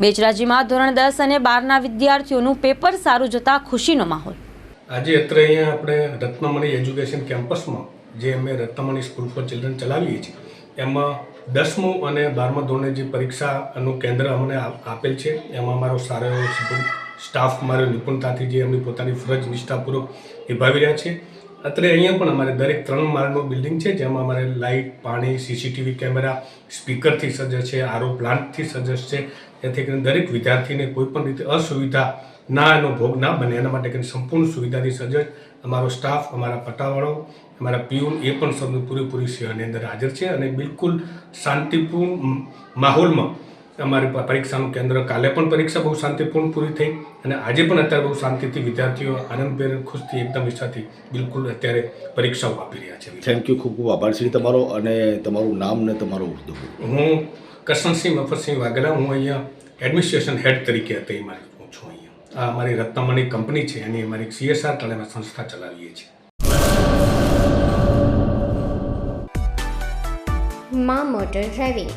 બેચરાજીમાં ધોરણ દસ અને બારના વિદ્યાર્થીઓનું પેપર સારું જતા ખુશીનો માહોલ. આજે અત્રે અહીંયા આપણે રત્નમણી એજ્યુકેશન કેમ્પસમાં જે અમે રત્નમણી સ્કૂલ ફોર ચિલ્ડ્રન ચલાવીએ છીએ, એમાં દસમું અને બારમા ધોરણે જે પરીક્ષાનું કેન્દ્ર અમને આપ- આપેલ છે, એમાં અમારો સારો એવો સ્ટાફ, મારો નિપુણતાથી જે એમની પોતાની ફરજ નિષ્ઠાપૂર્વક નિભાવી રહ્યા છે. અત્રે અહીંયા પણ અમારે દરેક ત્રણ માળનું બિલ્ડિંગ છે, જેમાં અમારે લાઇટ, પાણી સીસીટીવી કેમેરા, સ્પીકરથી સજ્જ છે આરો પ્લાન્ટથી સજ્જ છે. જેથી કરીને દરેક વિદ્યાર્થીને કોઈ પણ રીતે અસુવિધા ના એનો ભોગ ના બને. એના માટે કરીને સંપૂર્ણ સુવિધાથી સજ્જ અમારો સ્ટાફ અમારા પટાવાળો, અમારા પીયુન એ પણ સૌની પૂરેપૂરી સેવાની અંદર હાજર છે અને બિલકુલ શાંતિપૂર્ણ માહોલમાં અમારી પરીક્ષાનું કેન્દ્ર કાલે પણ પરીક્ષા બહુ શાંતિપૂર્ણ પૂરી થઈ અને આજે પણ અત્યારે બહુ શાંતિથી વિદ્યાર્થીઓ આનંદભેર ખુશથી એકદમ ઈચ્છાથી બિલકુલ અત્યારે પરીક્ષાઓ આપી રહ્યા છે. થેન્ક યુ ખૂબ ખૂબ આભાર શ્રી તમારો અને તમારું નામ ને તમારો ઉર્દુ. હું કરશનસિંહ મફતસિંહ વાઘેલા હું અહીંયા એડમિનિસ્ટ્રેશન હેડ તરીકે અત્યારે મારી હું છું અહીંયા. આ અમારી રત્નમણી કંપની છે એની અમારી સીએસઆર તળે અમે સંસ્થા ચલાવીએ છીએ. Maa motor driving.